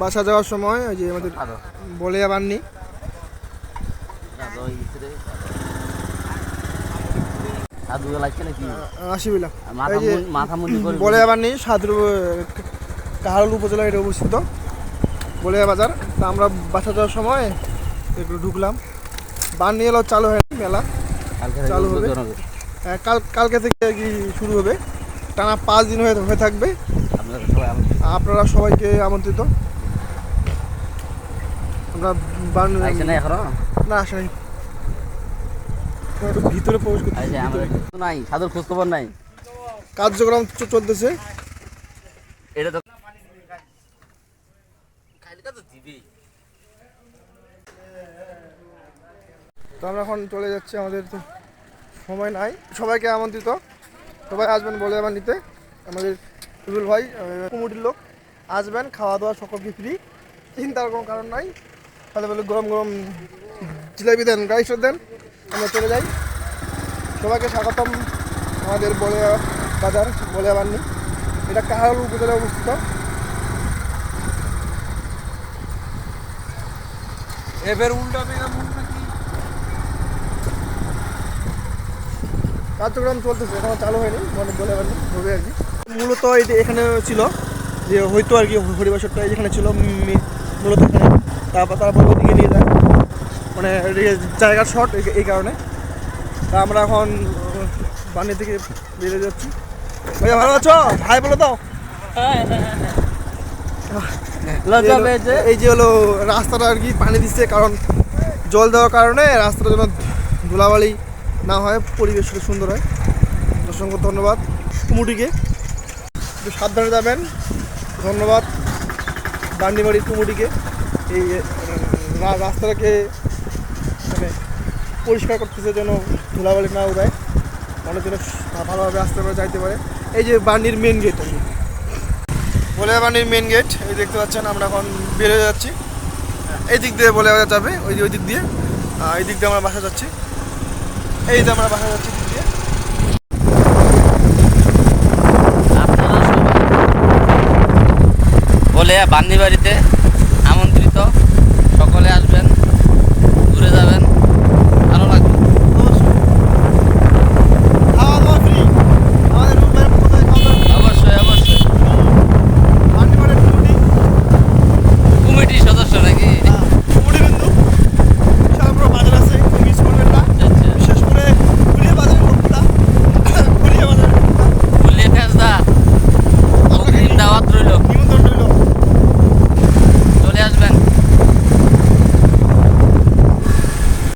বাসা যাওয়ার সময় ওই যে আমাদের বলে করে বলে বাননি সাধুর কাহারুল উপজেলা এটা অবস্থিত বলে বাজার তা আমরা বাসা যাওয়ার সময় একটু ঢুকলাম। বাননি এলো চালু হয়নি মেলা। কালকে চালু হবে। হ্যাঁ, কাল কালকে থেকে আর কি শুরু হবে। টানা পাঁচ দিন হয়ে হয়ে থাকবে। আপনারা সবাইকে আমন্ত্রিত। আমরা বান আইসে না এখনও? না আসে নাই। ভিতরে প্রবেশ করতে নাই সাধুর খোঁজ খবর নাই। কার্যক্রম চলতেছে। এটা তো তো আমরা এখন চলে যাচ্ছি আমাদের তো সময় নাই। সবাইকে আমন্ত্রিত। সবাই আসবেন বলে আমার নিতে। আমাদের রুবেল ভাই কুমুটির লোক। আসবেন খাওয়া দাওয়া সকলকে ফ্রি চিন্তার কোনো কারণ নাই। তাহলে বলে গরম গরম জিলাপি দেন রাইস দেন আমরা চলে যাই। সবাইকে স্বাগতম আমাদের বলে বাজার বলে বান্নি। এটা কাহারুল উপজেলায় অবস্থিত। এবার উল্টা কার্যক্রম চলতেছে এখনও চালু হয়নি মানে বলে পারিনি হবে আর কি। মূলত এখানে ছিল যে হয়তো আর কি হরিবাসরটা এখানে ছিল মূলত এখানে তারপর তারপর ওদিকে নিয়ে যায়। মানে জায়গার শর্ট এই কারণে। তা আমরা এখন উম, বানি থেকে বেরিয়ে যাচ্ছি। ভাইয়া ভালো আছো? ভাই বলো তো এই এই যে হলো রাস্তাটা আর কি পানি দিচ্ছে কারণ জল দেওয়ার কারণে রাস্তাটা যেন ধুলাবালি না হয় পরিবেশটা সুন্দর হয়। অসংখ্য ধন্যবাদ কুমুটিকে একটু সাবধানে যাবেন। ধন্যবাদ। বান্ডিবাড়ির কুমুটিকে এই রাস্তাটাকে মানে পরিষ্কার করতেছে যেন ধুলাবালি না উড়ায়। মানুষ যেন ভালোভাবে আসতে পারে যাইতে পারে। এই যে বান্ডির মেন গেট আর বলে বান্ডির মেন গেট এই দেখতে পাচ্ছেন আমরা এখন বেরিয়ে যাচ্ছি। এই দিক দিয়ে বলে যাবে, ওই ওই দিক দিয়ে। এই দিক দিয়ে আমরা বাসা যাচ্ছি। এই যে আমরা বাসা যাচ্ছি দিক দিয়ে। বলে বান্দি বাড়িতে আমন্ত্রিত